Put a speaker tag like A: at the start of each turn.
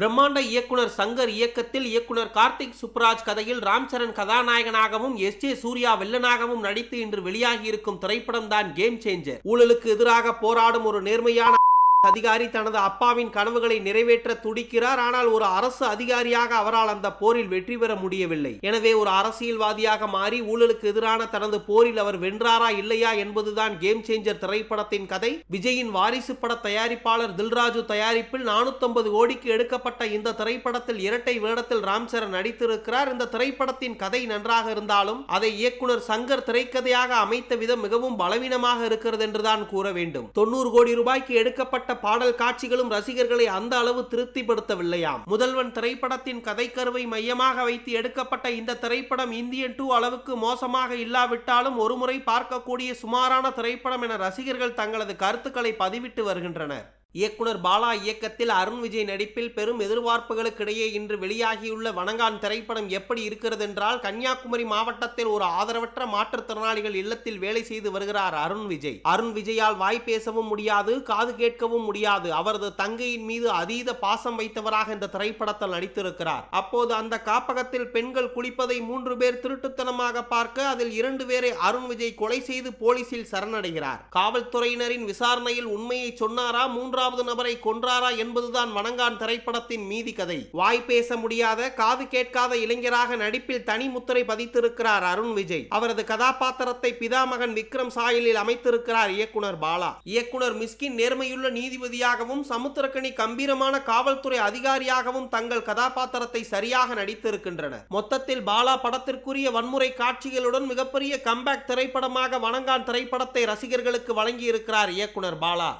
A: பிரம்மாண்ட இயக்குனர் சங்கர் இயக்கத்தில் இயக்குனர் கார்த்திக் சுப்ராஜ் கதையில் ராம்சரண் கதாநாயகனாகவும் எஸ் ஜே சூர்யா வில்லனாகவும் நடித்து இன்று வெளியாகியிருக்கும் திரைப்படம் தான் கேம் சேஞ்சர் ஊழலுக்கு எதிராக போராடும் ஒரு நேர்மையான அதிகாரி தனது அப்பாவின் கனவுகளை நிறைவேற்ற துடிக்கிறார். ஆனால் ஒரு அரசு அதிகாரியாக அவரால் அந்த போரில் வெற்றி பெற முடியவில்லை. எனவே ஒரு அரசியல்வாதியாக மாறி ஊழலுக்கு எதிரான தனது போரில் அவர் வென்றாரா இல்லையா என்பதுதான் கேம் சேஞ்சர் திரைப்படத்தின் கதை. விஜயின் வாரிசு பட தயாரிப்பாளர் தில்ராஜு தயாரிப்பில் 450 கோடிக்கு எடுக்கப்பட்ட இந்த திரைப்படத்தில் இரட்டை வேடத்தில் ராம்சரன் நடித்திருக்கிறார். இந்த திரைப்படத்தின் கதை நன்றாக இருந்தாலும் அதை இயக்குனர் சங்கர் திரைக்கதையாக அமைத்த விதம் மிகவும் பலவீனமாக இருக்கிறது என்றுதான் கூற வேண்டும். தொண்ணூறு கோடி ரூபாய்க்கு எடுக்கப்பட்ட பாடல் காட்சிகளும் ரசிகர்களை அந்த அளவு திருப்திப்படுத்தவில்லையாம். முதல்வன் திரைப்படத்தின் கதைக்கருவை மையமாக வைத்து எடுக்கப்பட்ட இந்த திரைப்படம் இந்தியன் டூ அளவுக்கு மோசமாக இல்லாவிட்டாலும் ஒருமுறை பார்க்கக்கூடிய சுமாரான திரைப்படம் என ரசிகர்கள் தங்களது கருத்துக்களை பதிவிட்டு வருகின்றனர். இயக்குனர் பாலா இயக்கத்தில் அருண் விஜய் நடிப்பில் பெரும் எதிர்பார்ப்புகளுக்கிடையே இன்று வெளியாகியுள்ள வணங்கான் திரைப்படம் எப்படி இருக்கிறது என்றால் கன்னியாகுமரி மாவட்டத்தில் ஒரு ஆதரவற்ற மாற்றுத்திறனாளிகள் இல்லத்தில் வேலை செய்து வருகிறார் அருண் விஜய். அருண் விஜயால் வாய் பேசவும் முடியாது காது கேட்கவும் முடியாது. அவரது தங்கையின் மீது அதீத பாசம் வைத்தவராக இந்த திரைப்படத்தில் நடித்திருக்கிறார். அப்போது அந்த காப்பகத்தில் பெண்கள் குளிப்பதை மூன்று பேர் திருட்டுத்தனமாக பார்க்க அதில் இரண்டு பேரை அருண் விஜய் கொலை செய்து போலீசில் சரணடைகிறார். காவல்துறையினரின் விசாரணையில் உண்மையை சொன்னாரா மூன்று மூன்றாவது நபரை கொன்றாரா என்பதுதான் வணங்கான் திரைப்படத்தின் மீதி கதை. வாய் பேச முடியாத காது கேட்காத இளைஞராக நடிப்பில் தனி முத்திரை பதித்திருக்கிறார் அருண் விஜய். அவரது கதாபாத்திரத்தை பிதாமகன் விக்ரம் சாயலில் அமைத்திருக்கிறார் இயக்குனர் பாலா. இயக்குனர் மிஸ்கின் நேர்மையுள்ள நீதிபதியாகவும் சமுத்திரக்கணி கம்பீரமான காவல்துறை அதிகாரியாகவும் தங்கள் கதாபாத்திரத்தை சரியாக நடித்திருக்கின்றனர். மொத்தத்தில் பாலா படத்திற்குரிய வன்முறை காட்சிகளுடன் மிகப்பெரிய கம்பேக் திரைப்படமாக வணங்கான் திரைப்படத்தை ரசிகர்களுக்கு வழங்கியிருக்கிறார் இயக்குனர் பாலா.